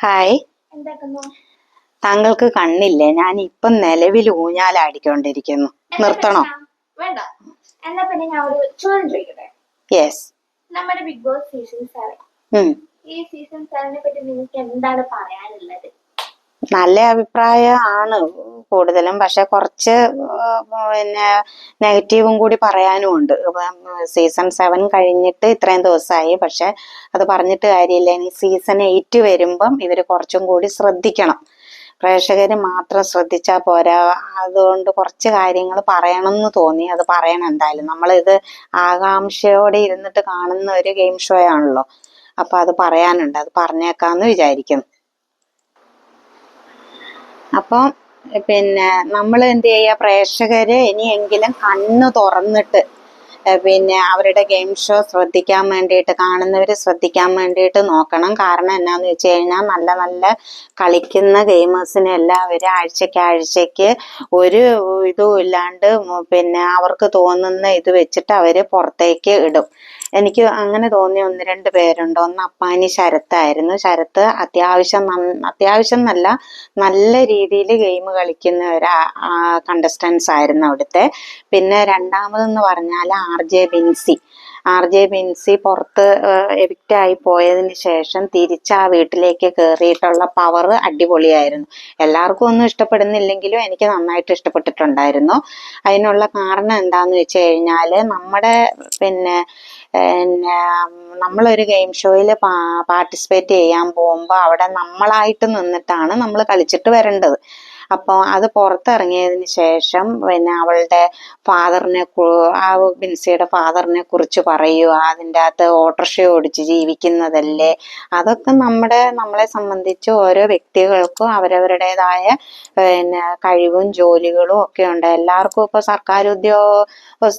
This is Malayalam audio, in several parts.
ഹായ്. താങ്കൾക്ക് കണ്ണില്ലേ? ഞാൻ ഇപ്പൊ നിലവിൽ ഊഞ്ഞാലാടിക്കൊണ്ടിരിക്കുന്നു. നിർത്തണോ? വേണ്ട. എന്നാ പിന്നെ ഞാൻ ഒരു ചോദ്യം ചോദിക്കട്ടെ യെസ് നമ്മുടെ ബിഗ് ബോസ് സീസൺ സെവൻ ഈ സീസൺ സെവനെ പറ്റി നിങ്ങൾക്ക് എന്താണ് പറയാനുള്ളത്? നല്ല അഭിപ്രായമാണ് കൂടുതലും. പക്ഷെ കുറച്ച് പിന്നെ നെഗറ്റീവും കൂടി പറയാനും ഉണ്ട്. സീസൺ സെവൻ കഴിഞ്ഞിട്ട് ഇത്രയും ദിവസമായി. പക്ഷെ അത് പറഞ്ഞിട്ട് കാര്യമില്ല. ഇനി സീസൺ എയ്റ്റ് വരുമ്പം ഇവർ കുറച്ചും കൂടി ശ്രദ്ധിക്കണം. പ്രേക്ഷകർ മാത്രം ശ്രദ്ധിച്ചാൽ പോരാ. അതുകൊണ്ട് കുറച്ച് കാര്യങ്ങൾ പറയണം എന്ന് തോന്നി. അത് പറയണം എന്തായാലും. നമ്മളിത് ആകാംക്ഷയോടെ ഇരുന്നിട്ട് കാണുന്ന ഒരു ഗെയിം ഷോ ആണല്ലോ അപ്പൊ അത് പറയാനുണ്ട്. അത് പറഞ്ഞേക്കാന്ന് വിചാരിക്കുന്നു. അപ്പം പിന്നെ നമ്മൾ എന്ത് ചെയ്യുക പ്രേക്ഷകര് ഇനിയെങ്കിലും കണ്ണു തുറന്നിട്ട് പിന്നെ അവരുടെ ഗെയിം ഷോ ശ്രദ്ധിക്കാൻ വേണ്ടിയിട്ട് കാണുന്നവർ ശ്രദ്ധിക്കാൻ വേണ്ടിയിട്ട് നോക്കണം. കാരണം എന്നാന്ന് വെച്ച് കഴിഞ്ഞാൽ നല്ല നല്ല കളിക്കുന്ന ഗെയിമേഴ്സിനെ എല്ലാവരും ആഴ്ചയ്ക്ക് ഒരു ഇതും ഇല്ലാണ്ട് പിന്നെ അവർക്ക് തോന്നുന്ന ഇത് വെച്ചിട്ട് അവർ പുറത്തേക്ക് ഇടും. എനിക്ക് അങ്ങനെ തോന്നിയ ഒന്ന് രണ്ട് പേരുണ്ട്. ഒന്ന് അപ്പാനി ശരത്തായിരുന്നു. ശരത്ത് അത്യാവശ്യം അത്യാവശ്യം നല്ല നല്ല രീതിയിൽ ഗെയിം കളിക്കുന്ന ഒരു കണ്ടസ്റ്റൻസ് ആയിരുന്നു അവിടുത്തെ. പിന്നെ രണ്ടാമതെന്ന് പറഞ്ഞാൽ R J Binsy. R J Binsy പുറത്ത് എവിക്റ്റ് ആയി പോയതിന് ശേഷം തിരിച്ച് ആ വീട്ടിലേക്ക് കയറിയിട്ടുള്ള പവർ അടിപൊളിയായിരുന്നു. എല്ലാവർക്കും ഒന്നും ഇഷ്ടപ്പെടുന്നില്ലെങ്കിലും എനിക്ക് നന്നായിട്ട് ഇഷ്ടപ്പെട്ടിട്ടുണ്ടായിരുന്നു. അതിനുള്ള കാരണം എന്താന്ന് വെച്ച് കഴിഞ്ഞാൽ നമ്മുടെ പിന്നെ പിന്നെ നമ്മളൊരു ഗെയിം ഷോയിൽ പാർട്ടിസിപ്പേറ്റ് ചെയ്യാൻ പോകുമ്പോൾ അവിടെ നമ്മളായിട്ട് നിന്നിട്ടാണ് നമ്മൾ കളിച്ചിട്ട് വരേണ്ടത്. അപ്പോൾ അത് പുറത്തിറങ്ങിയതിന് ശേഷം പിന്നെ അവളുടെ ഫാദറിനെ ആ ബിൻസിയുടെ ഫാദറിനെ കുറിച്ച് പറയുക അതിന്റെ അകത്ത് ഓട്ടോറിക്ഷ ഓടിച്ച് ജീവിക്കുന്നതല്ലേ? അതൊക്കെ നമ്മുടെ നമ്മളെ സംബന്ധിച്ച് ഓരോ വ്യക്തികൾക്കും അവരവരുടേതായ പിന്നെ കഴിവും ജോലികളും ഒക്കെ ഉണ്ട്. എല്ലാവർക്കും ഇപ്പോൾ സർക്കാർ ഉദ്യോഗസ്ഥരായിട്ടൊന്നും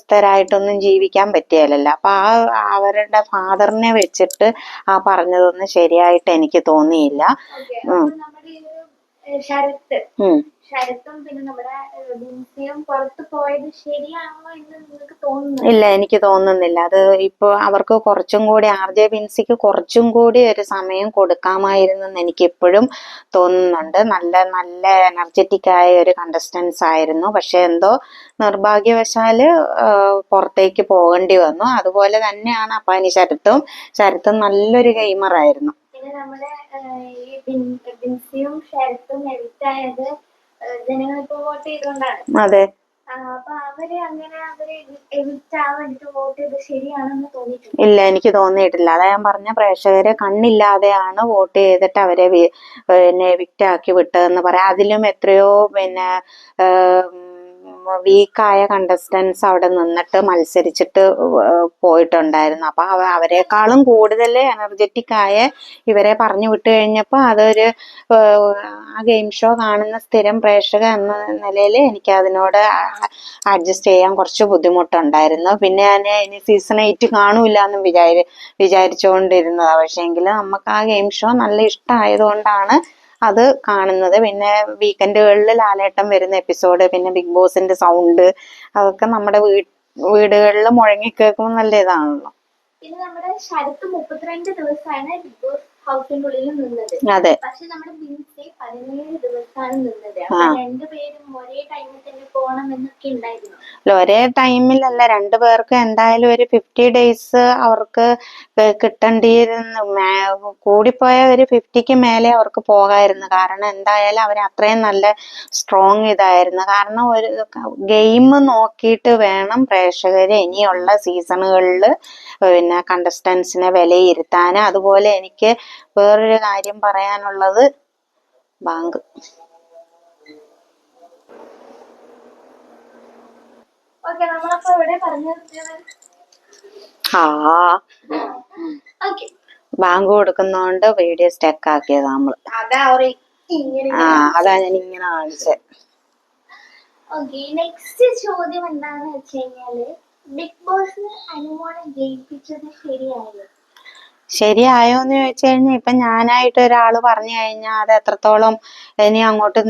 ജീവിക്കാൻ പറ്റിയല്ലോ അപ്പോൾ ആ അവരുടെ ഫാദറിനെ വെച്ചിട്ട് ആ പറഞ്ഞതൊന്നും ശരിയായിട്ട് എനിക്ക് തോന്നിയില്ല ഓക്കെ അപ്പൊ നമ്മുടെ ഈ ഒരു ഏഹ്, ശരത്ത്. ശരത്തും പിന്നെ നമ്മുടെ ബിൻസിയും പുറത്ത് പോയത് ശരിയാണോ എന്ന് നിങ്ങൾക്ക് തോന്നുന്നു ഇല്ല എനിക്ക് തോന്നുന്നില്ല. അത് ഇപ്പൊ അവർക്ക് കുറച്ചും കൂടി ആർ ജെ ബിൻസിക്ക് കുറച്ചും കൂടി ഒരു സമയം കൊടുക്കാമായിരുന്നു എന്ന് എനിക്ക് എപ്പോഴും തോന്നുന്നുണ്ട്. നല്ല നല്ല എനർജറ്റിക് ആയ ഒരു കണ്ടസ്റ്റൻസ് ആയിരുന്നു. പക്ഷെ എന്തോ നിർഭാഗ്യവശാൽ പുറത്തേക്ക് പോകേണ്ടി വന്നു. അതുപോലെ തന്നെയാണ് അപ്പാനി ശരത്തും. ശരത്തും നല്ലൊരു ഗെയിമർ ആയിരുന്നു. പിന്നെ നമ്മുടെ ഈ ബിൻ- ബിൻസിയും ശരത്തും എവിക്റ്റ് ആയത് ജനങ്ങൾ ഇപ്പൊ വോട്ട് ചെയ്തുകൊണ്ടാണ് അതെ. അപ്പൊ അവർ അങ്ങനെ അവർ എഡിറ്റ് ആവാനിട്ട് വോട്ട് ചെയ്ത് ശരിയാണെന്ന് തോന്നിയിട്ടുണ്ട്? ഇല്ല എനിക്ക് തോന്നിയിട്ടില്ല. അതാ ഞാൻ പറഞ്ഞ പ്രേക്ഷകരെ കണ്ണില്ലാതെയാണ് വോട്ട് ചെയ്തിട്ട് അവരെ പിന്നെ വിക്റ്റാക്കി ആക്കി വിട്ടതെന്ന് പറയാം. അതിലും എത്രയോ പിന്നെ വീക്കായ കണ്ടസ്റ്റൻസ് അവിടെ നിന്നിട്ട് മത്സരിച്ചിട്ട് പോയിട്ടുണ്ടായിരുന്നു. അപ്പൊ അവ അവരെക്കാളും കൂടുതൽ എനർജറ്റിക് ആയ ഇവരെ പറഞ്ഞു വിട്ട് കഴിഞ്ഞപ്പോൾ അതൊരു ആ ഗെയിം ഷോ കാണുന്ന സ്ഥിരം പ്രേക്ഷക എന്ന നിലയിൽ എനിക്ക് അതിനോട് അഡ്ജസ്റ്റ് ചെയ്യാൻ കുറച്ച് ബുദ്ധിമുട്ടുണ്ടായിരുന്നു. പിന്നെ ഞാൻ ഇനി സീസൺ എയ്റ്റ് കാണൂല എന്ന് വിചാരി വിചാരിച്ചുകൊണ്ടിരുന്നതാണ് പക്ഷേങ്കിൽ നമുക്ക് ആ ഗെയിം ഷോ നല്ല ഇഷ്ടമായതുകൊണ്ടാണ് അത് കാണുന്നത്. പിന്നെ വീക്കെൻഡുകളിൽ ലാലേട്ടം വരുന്ന എപ്പിസോഡ് പിന്നെ ബിഗ് ബോസിന്റെ സൗണ്ട് അതൊക്കെ നമ്മുടെ വീ വീടുകളിൽ മുഴങ്ങി കേൾക്കുമ്പോൾ നല്ല ഇതാണല്ലോ. പിന്നെ നമ്മുടെ ശരത്ത് മുപ്പത്തിരണ്ട് ദിവസമാണ് ബിഗ് ബോസ് ഹൗസിന്റെ ഉള്ളിൽ നിന്നത്. അതെ. പക്ഷെ നമ്മുടെ ബിൻസി പതിനേഴ് ദിവസമാണ് നിന്നത്. രണ്ടുപേരും ഒരേ ടൈമിൽ തന്നെ പോകണം എന്നൊക്കെ ഉണ്ടായിരുന്നു. അല്ല, ഒരേ ടൈമിലല്ല രണ്ടു പേർക്ക് എന്തായാലും ഒരു ഫിഫ്റ്റി ഡേയ്സ് അവർക്ക് കിട്ടേണ്ടിയിരുന്നു. കൂടിപ്പോയ ഒരു ഫിഫ്റ്റിക്ക് മേലെ അവർക്ക് പോകായിരുന്നു. കാരണം എന്തായാലും അവർ അത്രയും നല്ല സ്ട്രോങ് ഇതായിരുന്നു. കാരണം ഒരു ഗെയിം നോക്കിയിട്ട് വേണം പ്രേക്ഷകർ ഇനിയുള്ള സീസണുകളിൽ പിന്നെ കണ്ടസ്റ്റൻസിനെ വിലയിരുത്താൻ അതുപോലെ എനിക്ക് വേറൊരു കാര്യം പറയാനുള്ളത് ബാങ്ക്. ആ. ബാങ്ക് കൊടുക്കുന്നോണ്ട് വീഡിയോ സ്റ്റക്ക് ആക്കിയത് നമ്മൾ. ആ അതാ ഞാൻ ഇങ്ങനെ കാണിച്ചത് നെക്സ്റ്റ് ചോദ്യം എന്താണെന്ന് വെച്ച് കഴിഞ്ഞാൽ ബിഗ് ബോസിന് അനുമോളെ ജയിപ്പിച്ചത് ശരിയായോ എന്ന് ചോദിച്ചു കഴിഞ്ഞാൽ ഇപ്പൊ ഞാനായിട്ട് ഒരാൾ പറഞ്ഞു കഴിഞ്ഞാൽ അത് എത്രത്തോളം ഇനി അങ്ങോട്ട്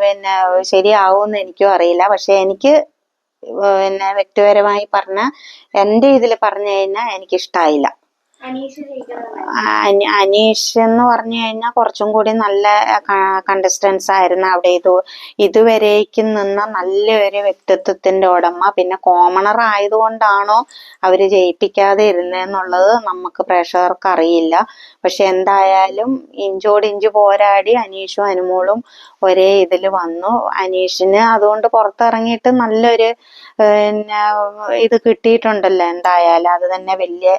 പിന്നെ ശരിയാവുമെന്ന് എനിക്കും അറിയില്ല. പക്ഷെ എനിക്ക് പിന്നെ വ്യക്തിപരമായി പറഞ്ഞ എന്റെ ഇതിൽ പറഞ്ഞു കഴിഞ്ഞാൽ എനിക്ക് ഇഷ്ടായില്ല അനീഷ് എന്ന് പറഞ്ഞു കഴിഞ്ഞാൽ കുറച്ചും കൂടി നല്ല കണ്ടസ്റ്റൻസ് ആയിരുന്നു. അവിടെ ഇത് ഇതുവരേക്കും നിന്ന നല്ലൊരു വ്യക്തിത്വത്തിന്റെ ഉടമ. പിന്നെ കോമണർ ആയതുകൊണ്ടാണോ അവർ ജയിപ്പിക്കാതെ ഇരുന്നെന്നുള്ളത് നമുക്ക് പ്രേക്ഷകർക്ക് അറിയില്ല പക്ഷെ എന്തായാലും ഇഞ്ചോട് ഇഞ്ച് പോരാടി അനീഷും അനുമോളും ഒരേ ഇതിൽ വന്നു. അനീഷിന് അതുകൊണ്ട് പുറത്തിറങ്ങിയിട്ട് നല്ലൊരു പിന്നെ ഇത് കിട്ടിയിട്ടുണ്ടല്ലോ എന്തായാലും. അത് തന്നെ വലിയ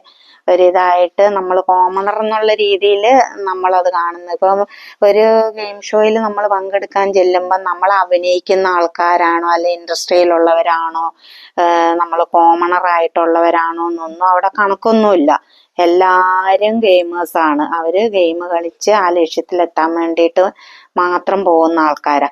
ഒരിതായിട്ട് നമ്മൾ കോമണർ എന്നുള്ള രീതിയിൽ നമ്മളത് കാണുന്നത്. ഇപ്പം ഒരു ഗെയിം ഷോയിൽ നമ്മൾ പങ്കെടുക്കാൻ ചെല്ലുമ്പോൾ നമ്മൾ അഭിനയിക്കുന്ന ആൾക്കാരാണോ അല്ലെ ഇൻഡസ്ട്രിയിലുള്ളവരാണോ നമ്മൾ കോമണർ ആയിട്ടുള്ളവരാണോ എന്നൊന്നും അവിടെ കണക്കൊന്നുമില്ല. എല്ലാവരും ഗെയിമേഴ്സാണ് അവർ ഗെയിം കളിച്ച് ആ ലക്ഷ്യത്തിലെത്താൻ വേണ്ടിയിട്ട് മാത്രം പോകുന്ന ആൾക്കാരാ.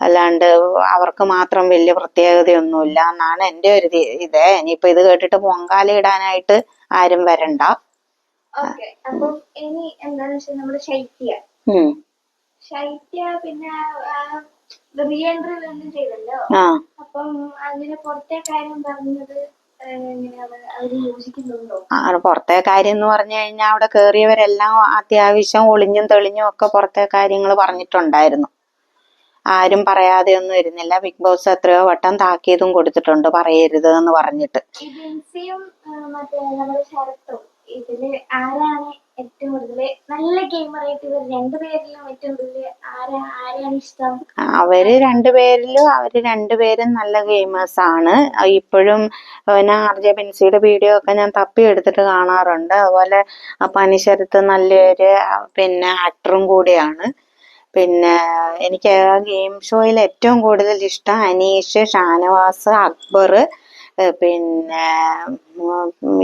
അല്ലാണ്ട് അവർക്ക് മാത്രം വലിയ പ്രത്യേകതയൊന്നുമില്ല എന്നാണ് എന്റെ ഒരു ഇത്. ഇനിയിപ്പോ ഇത് കേട്ടിട്ട് പൊങ്കാല ഇടാനായിട്ട് ആരും വരണ്ട. അപ്പം ഇനി എന്താന്ന് വെച്ചാൽ നമ്മുടെ ശൈത്യ. ഉം. ശൈത്യ പിന്നെ വീണ്ടും ചെയ്തല്ലോ അപ്പം പുറത്തെ കാര്യം പറഞ്ഞത് പുറത്തെ കാര്യം എന്ന് പറഞ്ഞു കഴിഞ്ഞാൽ അവിടെ കേറിയവരെല്ലാം അത്യാവശ്യം ഒളിഞ്ഞും തെളിഞ്ഞും ഒക്കെ പുറത്തെ കാര്യങ്ങൾ പറഞ്ഞിട്ടുണ്ടായിരുന്നു. ആരും പറയാതെ ഒന്നും ഇരുന്നില്ല. ബിഗ് ബോസ് എത്രയോ വട്ടം താക്കീതും കൊടുത്തിട്ടുണ്ട്. പറയരുത് എന്ന് പറഞ്ഞിട്ട് ഇതിൽ ആരാണ് ഏറ്റവും കൂടുതൽ നല്ല ഗെയിമറായിട്ട് ഇവർ രണ്ടുപേരിലും ഏറ്റവും കൂടുതൽ ആരാ ആരെയാണ് ഇഷ്ടം? അവർ രണ്ടുപേരിലും അവർ രണ്ടുപേരും നല്ല ഗെയിമേഴ്സ് ആണ്. ഇപ്പോഴും പിന്നെ ആർ ബിൻസിയുടെ ബെൻസിയുടെ വീഡിയോ ഒക്കെ ഞാൻ തപ്പി എടുത്തിട്ട് കാണാറുണ്ട്. അതുപോലെ പനിശരത്ത് നല്ലൊരു പിന്നെ ആക്ടറും കൂടിയാണ്. പിന്നെ എനിക്ക് ആ ഗെയിം ഷോയിൽ ഏറ്റവും കൂടുതൽ ഇഷ്ടം അനീഷ് ഷാനവാസ് അക്ബർ പിന്നെ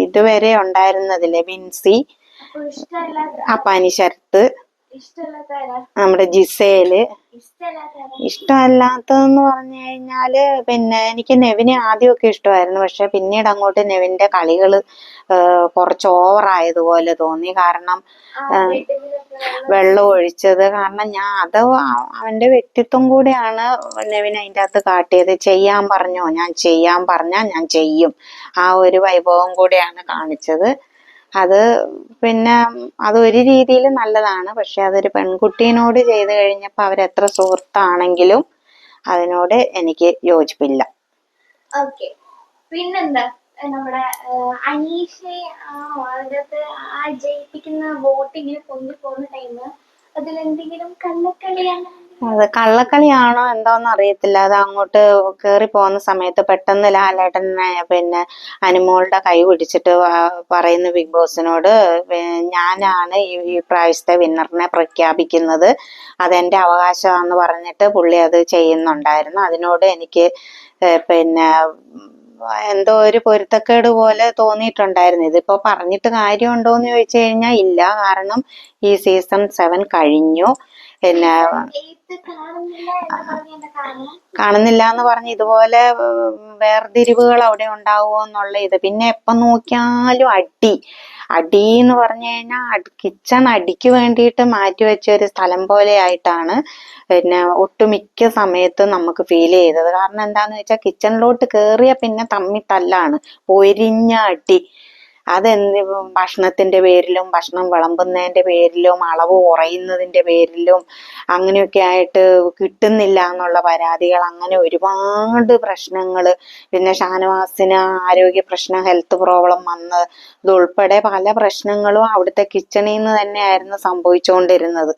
ഇതുവരെ ഉണ്ടായിരുന്നതിലെ വിൻസി അപ്പാനി ഇഷ്ടമല്ലാത്ത നമ്മുടെ ജിസേൽ. ഇഷ്ടമല്ലാത്തതെന്ന് പറഞ്ഞു കഴിഞ്ഞാൽ പിന്നെ എനിക്ക് നെവിനെ ആദ്യമൊക്കെ ഇഷ്ടമായിരുന്നു. പക്ഷെ പിന്നീട് അങ്ങോട്ട് നെവിന്റെ കളികൾ കുറച്ച് ഓവർ ആയതുപോലെ തോന്നി. കാരണം വെള്ളം ഒഴിച്ചത്. കാരണം ഞാൻ അത് അവ- അവന്റെ വ്യക്തിത്വം കൂടിയാണ് നെവിൻ അതിന്റെ അകത്ത് കാട്ടിയത്. ചെയ്യാൻ പറഞ്ഞോ ഞാൻ ചെയ്യാൻ പറഞ്ഞാൽ ഞാൻ ചെയ്യും. ആ ഒരു വൈഭവം കൂടിയാണ് കാണിച്ചത്. അത് പിന്നെ അത് ഒരു രീതിയിൽ നല്ലതാണ്. പക്ഷെ അതൊരു പെൺകുട്ടീനോട് ചെയ്തു കഴിഞ്ഞപ്പോൾ അവരെത്ര സുഹൃത്താണെങ്കിലും അതിനോട് എനിക്ക് യോജിപ്പില്ല. ഓക്കെ. പിന്നെന്താ? നമ്മുടെ അനീഷെ അതിനകത്ത് ആ ജയിപ്പിക്കുന്ന വോട്ട് ഇങ്ങനെ പൊങ്ങി പോകുന്ന ടൈം അതിലെന്തെങ്കിലും കള്ളക്കളിയാണ് അത് കള്ളക്കളിയാണോ എന്തോന്ന് അറിയത്തില്ല. അത് അങ്ങോട്ട് കേറി പോകുന്ന സമയത്ത് പെട്ടെന്ന് ലാലേട്ടനെ പിന്നെ അനുമോളുടെ കൈ പിടിച്ചിട്ട് പറയുന്ന ബിഗ് ബോസിനോട് ഞാനാണ് ഈ പ്രാവശ്യത്തെ വിന്നറിനെ പ്രഖ്യാപിക്കുന്നത്. അതെന്റെ അവകാശമാണെന്ന് പറഞ്ഞിട്ട് പുള്ളി അത് ചെയ്യുന്നുണ്ടായിരുന്നു. അതിനോട് എനിക്ക് പിന്നെ എന്തോ ഒരു പൊരുത്തക്കേട് പോലെ തോന്നിയിട്ടുണ്ടായിരുന്നു. ഇതിപ്പോ പറഞ്ഞിട്ട് കാര്യമുണ്ടോന്ന് ചോദിച്ചു കഴിഞ്ഞാൽ ഇല്ല. കാരണം ഈ സീസൺ സെവൻ കഴിഞ്ഞു. പിന്നെ കാണുന്നില്ല എന്ന് പറഞ്ഞ് ഇതുപോലെ വേർതിരിവുകൾ അവിടെ ഉണ്ടാവുമോ എന്നുള്ള ഇത്. പിന്നെ എപ്പം നോക്കിയാലും അടി. അടി എന്ന് പറഞ്ഞു കഴിഞ്ഞാൽ കിച്ചൺ അടിക്ക് വേണ്ടിയിട്ട് മാറ്റി വെച്ച ഒരു സ്ഥലം പോലെ ആയിട്ടാണ് പിന്നെ ഒട്ടുമിക്ക സമയത്തും നമുക്ക് ഫീൽ ചെയ്തത്. കാരണം എന്താന്ന് വെച്ചാൽ കിച്ചണിലോട്ട് കയറിയ പിന്നെ തമ്മി തല്ലാണ്. പൊരിഞ്ഞ അടി. അതെന്ത് ഭക്ഷണത്തിന്റെ പേരിലും ഭക്ഷണം വിളമ്പുന്നതിന്റെ പേരിലും അളവ് കുറയുന്നതിന്റെ പേരിലും അങ്ങനെയൊക്കെ ആയിട്ട് കിട്ടുന്നില്ല എന്നുള്ള പരാതികൾ അങ്ങനെ ഒരുപാട് പ്രശ്നങ്ങൾ പിന്നെ ഷാനവാസിന് ആരോഗ്യ പ്രശ്നം ഹെൽത്ത് പ്രോബ്ലം വന്നത് ഉൾപ്പെടെ പല പ്രശ്നങ്ങളും അവിടുത്തെ കിച്ചണിൽ നിന്ന് തന്നെയായിരുന്നു സംഭവിച്ചുകൊണ്ടിരുന്നത്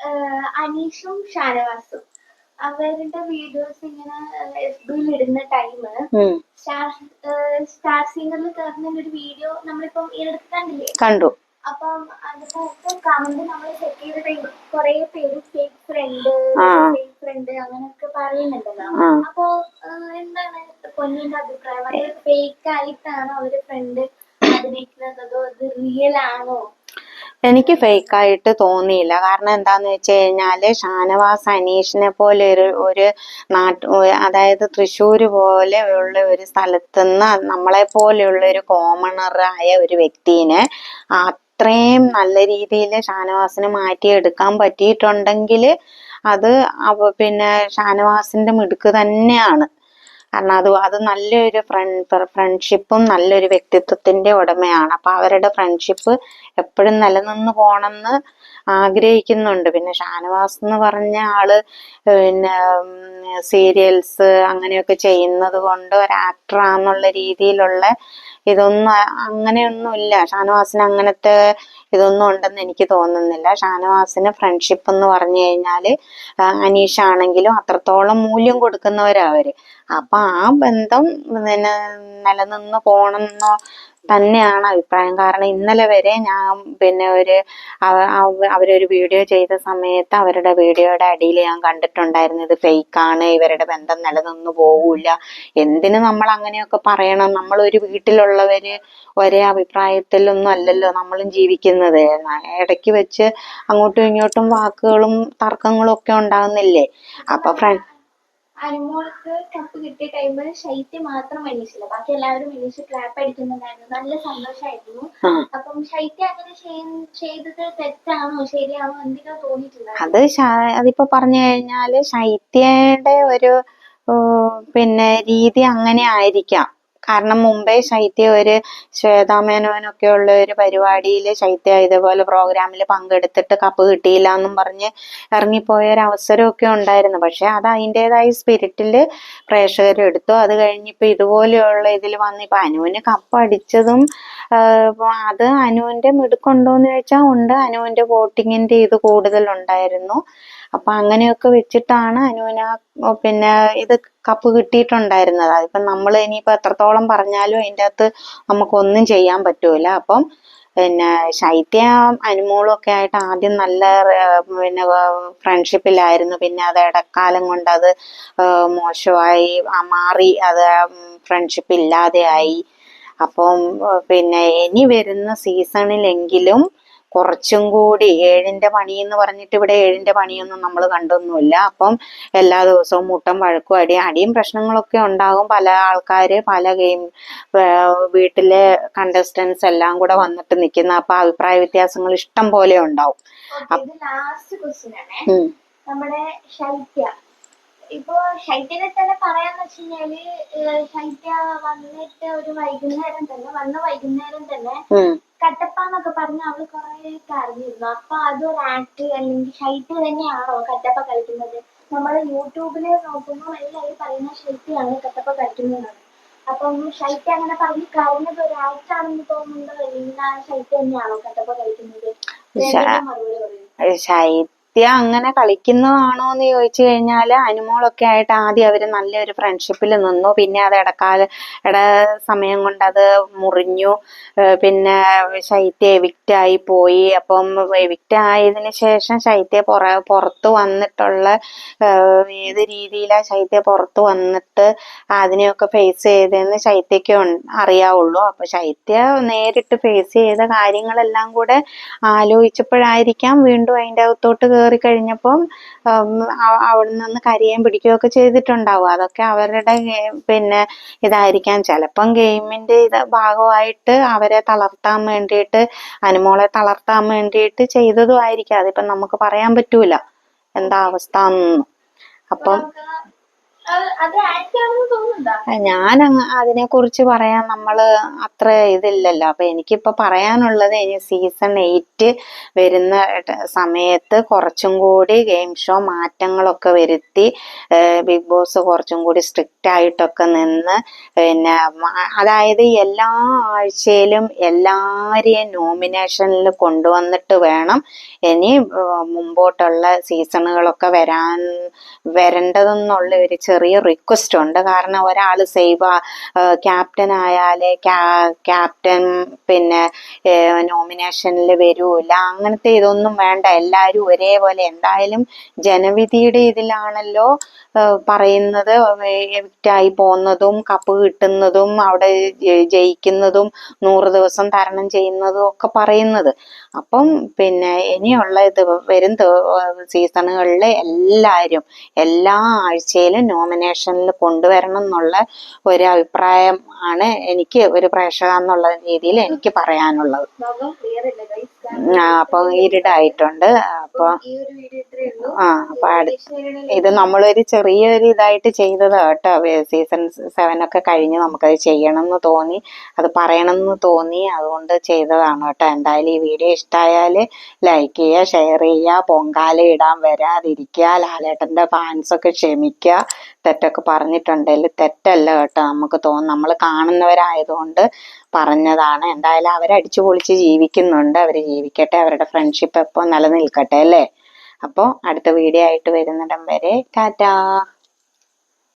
ഏഹ്, അനീഷും ഷാനവാസും. അവരുടെ വീഡിയോസ് ഇങ്ങനെ എഫ് ബിയിൽ ഇടുന്ന ടൈം സ്റ്റാർ സ്റ്റാർ സിംഗറിൽ കയറുന്ന ഒരു വീഡിയോ നമ്മളിപ്പം ഈയടുത്ത് കണ്ടില്ലേ? കണ്ടു. അപ്പം അതിനകത്ത് കമന്റ് നമ്മൾ ചെക്ക് ചെയ്ത ടൈം കുറെ പേര് ഫേക്ക് ഫ്രണ്ട്. ഫേക്ക് ഫ്രണ്ട് അങ്ങനെയൊക്കെ പറയുന്നുണ്ടല്ലോ അപ്പൊ എന്താണ് പൊന്നിന്റെ അഭിപ്രായം? അത് ഫേക്ക് ആയിട്ടാണോ അവർ ഫ്രണ്ട് അതോ അത് റിയൽ ആണോ? എനിക്ക് ഫേക്കായിട്ട് തോന്നിയില്ല. കാരണം എന്താന്ന് വെച്ച് കഴിഞ്ഞാൽ ഷാനവാസ് അനീഷിനെ പോലെ ഒരു ഒരു നാട്ട് അതായത് തൃശ്ശൂർ പോലെ ഉള്ള ഒരു സ്ഥലത്തുനിന്ന് നമ്മളെ പോലെയുള്ള ഒരു കോമണറായ ഒരു വ്യക്തിനെ അത്രയും നല്ല രീതിയിൽ ഷാനവാസിനെ മാറ്റിയെടുക്കാൻ പറ്റിയിട്ടുണ്ടെങ്കിൽ അത് പിന്നെ ഷാനവാസിന്റെ മിടുക്ക് തന്നെയാണ്. കാരണം അത് അത് നല്ലൊരു ഫ്രണ്ട് ഫ്രണ്ട്ഷിപ്പും നല്ലൊരു വ്യക്തിത്വത്തിന്റെ ഉടമയാണ്. അപ്പൊ അവരുടെ ഫ്രണ്ട്ഷിപ്പ് എപ്പോഴും നിലനിന്ന് പോണെന്ന് ആഗ്രഹിക്കുന്നുണ്ട്. പിന്നെ ഷാനവാസ് എന്ന് പറഞ്ഞ ആൾ പിന്നെ സീരിയൽസ് അങ്ങനെയൊക്കെ ചെയ്യുന്നത് കൊണ്ട് ഒരു ആക്ടറാന്നുള്ള രീതിയിലുള്ള ഇതൊന്നും അങ്ങനെയൊന്നും അങ്ങനെയൊന്നുമില്ല ഷാനവാസിന് അങ്ങനത്തെ ഇതൊന്നും ഉണ്ടെന്ന് എനിക്ക് തോന്നുന്നില്ല. ഷാനവാസിന് ഫ്രണ്ട്ഷിപ്പ് എന്ന് പറഞ്ഞു കഴിഞ്ഞാൽ അനീഷ് ആണെങ്കിലും അത്രത്തോളം മൂല്യം കൊടുക്കുന്നവരാ അവർ. അപ്പൊ ആ ബന്ധം പിന്നെ നിലനിന്ന് പോണെന്നോ തന്നെയാണ് അഭിപ്രായം. കാരണം ഇന്നലെ വരെ ഞാൻ പിന്നെ ഒരു അവ- അവ- അവരൊരു വീഡിയോ ചെയ്ത സമയത്ത് അവരുടെ വീഡിയോയുടെ അടിയിൽ ഞാൻ കണ്ടിട്ടുണ്ടായിരുന്നു. ഇത് ഫേക്കാണ് ഇവരുടെ ബന്ധം നിലനിന്ന് പോകൂല എന്തിനു നമ്മൾ അങ്ങനെയൊക്കെ പറയണം? നമ്മൾ ഒരു വീട്ടിലുള്ളവര് ഒരേ അഭിപ്രായത്തിലൊന്നും അല്ലല്ലോ നമ്മളും ജീവിക്കുന്നത്. ഇടയ്ക്ക് വെച്ച് അങ്ങോട്ടും ഇങ്ങോട്ടും വാക്കുകളും തർക്കങ്ങളും ഒക്കെ ഉണ്ടാകുന്നില്ലേ അപ്പൊ ഫ്രണ്ട് അനുമോൾക്ക് കപ്പ് കിട്ടിയ ടൈമിൽ ശൈത്യ മാത്രം എണീച്ചില്ല. ബാക്കി എല്ലാവരും എണീച്ച് ക്ലാപ്പ് അടിക്കുന്നുണ്ടായിരുന്നു. നല്ല സന്തോഷമായിരുന്നു അപ്പം ശൈത്യ അങ്ങനെ ചെയ്തത് തെറ്റാണോ? ശരിയാണോ? എന്തിനോ തോന്നിയിട്ടുണ്ടായിരുന്നു അത് അതിപ്പോ പറഞ്ഞു കഴിഞ്ഞാൽ ശൈത്യയുടെ ഒരു പിന്നെ രീതി അങ്ങനെ ആയിരിക്കാം. കാരണം മുംബൈ ശൈത്യ ഒരു ശ്വേതാമേനോനൊക്കെ ഉള്ള ഒരു പരിപാടിയിൽ ശൈത്യ ഇതേപോലെ പ്രോഗ്രാമിൽ പങ്കെടുത്തിട്ട് കപ്പ് കിട്ടിയില്ല എന്നും പറഞ്ഞ് ഇറങ്ങിപ്പോയ ഒരു അവസരമൊക്കെ ഉണ്ടായിരുന്നു. പക്ഷെ അത് അതിന്റെതായ സ്പിരിറ്റിൽ പ്രേക്ഷകരെടുത്തു അത് കഴിഞ്ഞിപ്പോൾ ഇതുപോലെയുള്ള ഇതിൽ വന്ന് ഇപ്പം അനുവിന് കപ്പ് അടിച്ചതും അത് അനുവിന്റെ അത് എന്ന് ചോദിച്ചാൽ ഉണ്ട്. അനുവിന്റെ വോട്ടിങ്ങിന്റെ ഇത് കൂടുതൽ ഉണ്ടായിരുന്നു അപ്പൊ അങ്ങനെയൊക്കെ വെച്ചിട്ടാണ് അനുവിന് പിന്നെ ഇത് കപ്പ് കിട്ടിയിട്ടുണ്ടായിരുന്നത്. അതിപ്പം നമ്മൾ ഇനിയിപ്പോ എത്രത്തോളം പറഞ്ഞാലും അതിന്റെ അകത്ത് നമുക്കൊന്നും ചെയ്യാൻ പറ്റൂല. അപ്പം പിന്നെ ശൈത്യ അനുമോളും ഒക്കെ ആയിട്ട് ആദ്യം നല്ല പിന്നെ ഫ്രണ്ട്ഷിപ്പിലായിരുന്നു പിന്നെ അത് ഇടക്കാലം കൊണ്ട് അത് മോശമായി മാറി അത് ഫ്രണ്ട്ഷിപ്പ് ഇല്ലാതെയായി അപ്പം പിന്നെ ഇനി വരുന്ന സീസണിലെങ്കിലും കുറച്ചും കൂടി ഏഴിന്റെ പണി എന്ന് പറഞ്ഞിട്ട് ഇവിടെ ഏഴിന്റെ പണിയൊന്നും നമ്മൾ കണ്ടൊന്നുമില്ല. അപ്പം എല്ലാ ദിവസവും മുട്ടം വഴക്കും അടി അടിയും പ്രശ്നങ്ങളൊക്കെ ഉണ്ടാകും. പല ആൾക്കാര് പല ഗെയിം വീട്ടിലെ കണ്ടസ്റ്റൻസ് എല്ലാം കൂടെ വന്നിട്ട് നിൽക്കുന്ന അപ്പൊ അഭിപ്രായ വ്യത്യാസങ്ങൾ ഇഷ്ടം പോലെ ഉണ്ടാവും. നമ്മുടെ ശൈത്യ. ഇപ്പൊ ശൈത്യനെ തന്നെ പറയാന്ന് വെച്ച് കഴിഞ്ഞാൽ ശൈത്യ വന്നിട്ട് ഒരു വൈകുന്നേരം തന്നെ വന്ന വൈകുന്നേരം തന്നെ ഉം. കട്ടപ്പന്നൊക്കെ പറഞ്ഞ് അവൾ കൊറേ കരഞ്ഞിരുന്നു. അപ്പൊ അതൊരു ആക്ട് അല്ലെങ്കിൽ ഷൈറ്റ് തന്നെയാണോ കട്ടപ്പ കളിക്കുന്നത്? നമ്മൾ യൂട്യൂബിൽ നോക്കുമ്പോൾ എല്ലാവരും പറയുന്ന ഷൈറ്റിയാണ് കട്ടപ്പ കളിക്കുന്നത്. അപ്പം ഷൈറ്റ് അങ്ങനെ പറഞ്ഞ് കരഞ്ഞത് ഒരു ആക്ട് ആണെന്ന് തോന്നുന്നുണ്ടോ? അല്ലെങ്കിൽ ആ ശൈത്യ തന്നെയാണോ കട്ടപ്പ കളിക്കുന്നത്? മറുപടി പറയൂ. ശൈത്യ അങ്ങനെ കളിക്കുന്നതാണോ എന്ന് ചോദിച്ചു കഴിഞ്ഞാൽ അനുമോളൊക്കെ ആയിട്ട് ആദ്യം അവർ നല്ലൊരു ഫ്രണ്ട്ഷിപ്പിൽ നിന്നു. പിന്നെ അത് ഇടക്കാല ഇട സമയം കൊണ്ട് അത് മുറിഞ്ഞു. പിന്നെ ശൈത്യ എവിക്റ്റ് ആയി പോയി. അപ്പം എവിക്റ്റ് ആയതിനു ശേഷം ശൈത്യ പുറ പുറത്ത് വന്നിട്ടുള്ള ഏത് രീതിയിലാ ശൈത്യ പുറത്ത് വന്നിട്ട് അതിനെയൊക്കെ ഫേസ് ചെയ്തതെന്ന് ശൈത്യക്ക് അറിയാവുള്ളൂ. അപ്പൊ ശൈത്യ നേരിട്ട് ഫേസ് ചെയ്ത കാര്യങ്ങളെല്ലാം കൂടെ ആലോചിച്ചപ്പോഴായിരിക്കാം വീണ്ടും അതിന്റെ അകത്തോട്ട് കയറി കഴിഞ്ഞപ്പം ഉം, അ- അവിടെ നിന്ന് കരയുകയും പിടിക്കുകയൊക്കെ ചെയ്തിട്ടുണ്ടാവും. അതൊക്കെ അവരുടെ പിന്നെ ഇതായിരിക്കാം. ചിലപ്പം ഗെയിമിന്റെ ഇത് ഭാഗമായിട്ട് അവരെ തളർത്താൻ വേണ്ടിയിട്ട് അനുമോളെ തളർത്താൻ വേണ്ടിയിട്ട് ചെയ്തതും ആയിരിക്കാം അതിപ്പം നമുക്ക് പറയാൻ പറ്റൂല. എന്താ അവസ്ഥ എന്നൊന്നും. അപ്പം ഞാൻ അതിനെ കുറിച്ച് പറയാൻ നമ്മൾ അത്ര ഇതില്ലല്ലോ. അപ്പൊ എനിക്കിപ്പോ പറയാനുള്ളത് ഇനി സീസൺ എയ്റ്റ് വരുന്ന സമയത്ത് കുറച്ചും കൂടി ഗെയിം ഷോ മാറ്റങ്ങളൊക്കെ വരുത്തി ബിഗ് ബോസ് കുറച്ചും കൂടി സ്ട്രിക്റ്റ് ആയിട്ടൊക്കെ നിന്ന് പിന്നെ അതായത് എല്ലാ ആഴ്ചയിലും എല്ലാരെയും നോമിനേഷനിൽ കൊണ്ടുവന്നിട്ട് വേണം ഇനി മുമ്പോട്ടുള്ള സീസണുകളൊക്കെ വരാൻ വരേണ്ടതെന്നുള്ള ഒരു ചെറിയ റിക്വസ്റ്റ് ഉണ്ട്. കാരണം ഒരാൾ സേവ ക്യാപ്റ്റൻ ആയാലേ ക്യാപ്റ്റൻ പിന്നെ നോമിനേഷനിൽ വരൂല. അങ്ങനത്തെ ഇതൊന്നും വേണ്ട. എല്ലാവരും ഒരേപോലെ. എന്തായാലും ജനവിധിയുടെ ഇതിലാണല്ലോ പറയുന്നത്. എവിക്റ്റായി പോകുന്നതും കപ്പ് കിട്ടുന്നതും അവിടെ ജയിക്കുന്നതും നൂറ് ദിവസം തരണം ചെയ്യുന്നതും ഒക്കെ പറയുന്നത്. അപ്പം പിന്നെ ഇനിയുള്ള ഇത് വരും സീസണുകളിൽ എല്ലാവരും എല്ലാ ആഴ്ചയിലും നോമിനേഷനിൽ കൊണ്ടുവരണം എന്നുള്ള ഒരു അഭിപ്രായം ആണ് എനിക്ക് ഒരു പ്രേക്ഷക എന്നുള്ള രീതിയിൽ എനിക്ക് പറയാനുള്ളത്. ഈരിഡ് ആയിട്ടുണ്ട് അപ്പോൾ ആ, അപ്പൊ ഇരുടായിട്ടുണ്ട് അപ്പൊ ഈ ഒരു വീഡിയോ ഇത്രയേ ഉള്ളൂ. ആ അപ്പൊ അടുത്ത ശരി ഇത് നമ്മളൊരു ചെറിയൊരു ഇതായിട്ട് ചെയ്തതാ കേട്ടോ. സീസൺ സെവൻ ഒക്കെ കഴിഞ്ഞ് നമുക്കത് ചെയ്യണം എന്ന് തോന്നി. അത് പറയണം എന്ന് തോന്നി. അതുകൊണ്ട് ചെയ്തതാണ് കേട്ടോ. എന്തായാലും ഈ വീഡിയോ ഇഷ്ടമായാൽ ലൈക്ക് ചെയ്യുക ഷെയർ ചെയ്യുക പൊങ്കാല ഇടാൻ വരാതിരിക്കുക ലാലേട്ടന്റെ ഫാൻസൊക്കെ ക്ഷമിക്കുക. തെറ്റൊക്കെ പറഞ്ഞിട്ടുണ്ടെങ്കിൽ തെറ്റല്ല കേട്ടോ. നമുക്ക് തോന്നും നമ്മൾ കാണുന്നവരായതുകൊണ്ട് പറഞ്ഞതാണ്. എന്തായാലും അവർ അടിച്ചു പൊളിച്ച് ജീവിക്കുന്നുണ്ട്. അവർ ജീവിക്കട്ടെ. അവരുടെ ഫ്രണ്ട്ഷിപ്പ് എപ്പോൾ നിലനിൽക്കട്ടെ അല്ലേ? അപ്പോൾ അടുത്ത വീഡിയോ ആയിട്ട് വരുന്നിടം വരെ ടാറ്റാ!